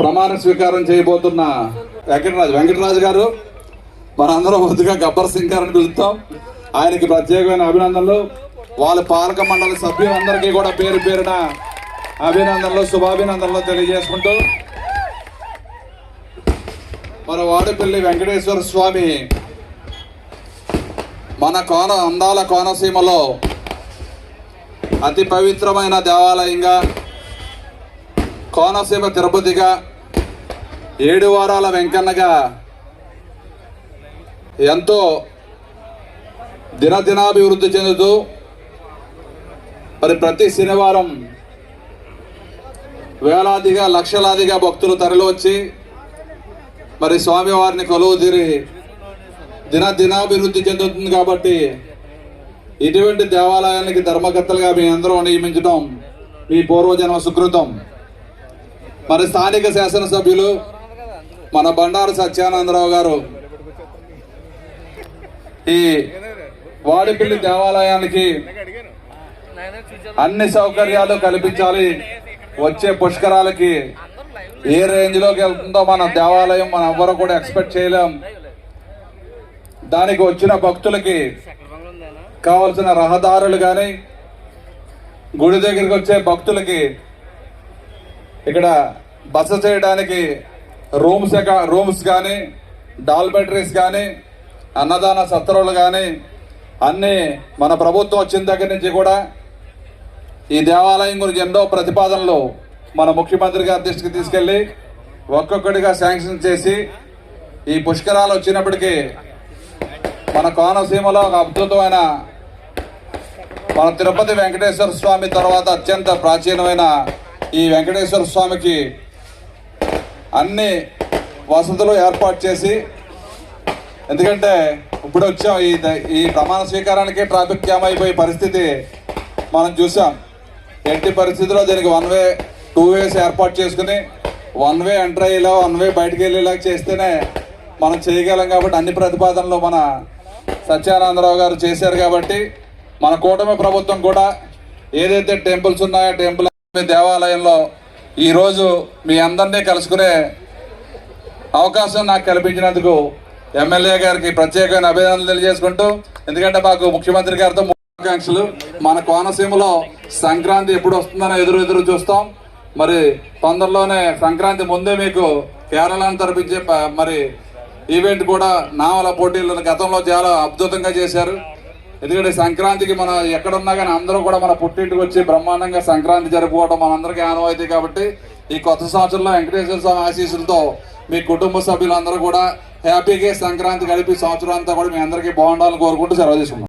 ప్రమాణ స్వీకారం చేయబోతున్న వెంకటరాజు. వెంకటరాజు గారు మనందరం ముందుగా గబ్బర్ సింగ్ గారిని పిలుస్తాం ఆయనకి ప్రత్యేకమైన అభినందనలు. వాళ్ళ పాలక మండలి సభ్యులందరికీ కూడా పేరు పేరున అభినందనలు శుభాభినందనలు తెలియజేసుకుంటూ. మన వాడిపల్లి వెంకటేశ్వర స్వామి మన కోన అందాల కోనసీమలో అతి పవిత్రమైన దేవాలయంగా కోనసీమ తిరుపతిగా ఏడు వారాల వెంకన్నగా ఎంతో దినదినాభివృద్ధి చెందుతూ మరి ప్రతి శనివారం వేలాదిగా లక్షలాదిగా భక్తులు తరలివచ్చి మరి స్వామివారిని కొలువు తీరి దినదినాభివృద్ధి చెందుతుంది కాబట్టి ఇటువంటి దేవాలయానికి ధర్మకర్తలుగా మీ అందరూ నియమించడం మీ పూర్వజన్మ సుకృతం. మరి స్థానిక శాసనసభ్యులు మన బండారు సత్యానందరావు గారు ఈ వాడిపల్లి దేవాలయానికి అన్ని సౌకర్యాలు కల్పించాలి. వచ్చే పుష్కరాలకి ఏ రేంజ్లోకి వెళ్తుందో మన దేవాలయం మనం ఎవరు కూడా ఎక్స్పెక్ట్ చేయలేం. దానికి వచ్చిన భక్తులకి కావలసిన రహదారులు కానీ గుడి దగ్గరికి వచ్చే భక్తులకి ఇక్కడ బస చేయడానికి రూమ్స్ రూమ్స్ కానీ డాల్మెటరీస్ కానీ అన్నదాన సత్రాలు కానీ అన్నీ మన ప్రభుత్వం వచ్చిన దగ్గర నుంచి కూడా ఈ దేవాలయం గురించి ఎన్నో ప్రతిపాదనలు మన ముఖ్యమంత్రి గారి దృష్టికి తీసుకెళ్ళి ఒక్కొక్కటిగా శాంక్షన్ చేసి ఈ పుష్కరాలు వచ్చినప్పటికీ మన కోనసీమలో ఒక అద్భుతమైన మన తిరుపతి వెంకటేశ్వర స్వామి తర్వాత అత్యంత ప్రాచీనమైన ఈ వెంకటేశ్వర స్వామికి అన్ని వసతులు ఏర్పాటు చేసి ఎందుకంటే ఇప్పుడు వచ్చాం ఈ ద- ఈ ప్రమాణ స్వీకారానికి ట్రాఫిక్ జామ్ అయిపోయే పరిస్థితి మనం చూసాం. ఎట్టి పరిస్థితిలో దీనికి వన్ వే టూ వేస్ ఏర్పాటు చేసుకుని వన్ వే ఎంటర్ అయ్యేలా వన్ వే బయటకు వెళ్ళేలా చేస్తేనే మనం చేయగలం కాబట్టి అన్ని ప్రతిపాదనలు మన సత్యానందరావు గారు చేశారు కాబట్టి మన కూటమి ప్రభుత్వం కూడా ఏదైతే టెంపుల్స్ ఉన్నాయో టెంపుల్ దేవాలయంలో ఈరోజు మీ అందరినీ కలుసుకునే అవకాశం నాకు కల్పించినందుకు ఎమ్మెల్యే గారికి ప్రత్యేకమైన అభినందనలు తెలియజేసుకుంటూ ఎందుకంటే మాకు ముఖ్యమంత్రి గారితో ఆకాంక్షలు. మన కోనసీమలో సంక్రాంతి ఎప్పుడు వస్తుందని ఎదురు ఎదురు చూస్తాం. మరి తొందరలోనే సంక్రాంతి ముందే మీకు కేరళను తరపించే మరి ఈవెంట్ కూడా నావల పోటీలను గతంలో చాలా అద్భుతంగా చేశారు. ఎందుకంటే సంక్రాంతికి మనం ఎక్కడున్నా కానీ అందరూ కూడా మన పుట్టింటికి వచ్చి బ్రహ్మాండంగా సంక్రాంతి జరుపుకోవడం మనందరికీ ఆనవాయితీ కాబట్టి ఈ కొత్త సంవత్సరంలో వెంకటేశ్వర స్వామి ఆశీస్సులతో మీ కుటుంబ సభ్యులందరూ కూడా హ్యాపీగా సంక్రాంతి గడిపి సంవత్సరం అంతా కూడా మీ అందరికీ బాగుండాలని కోరుకుంటూ సెలవు చేసుకున్నాం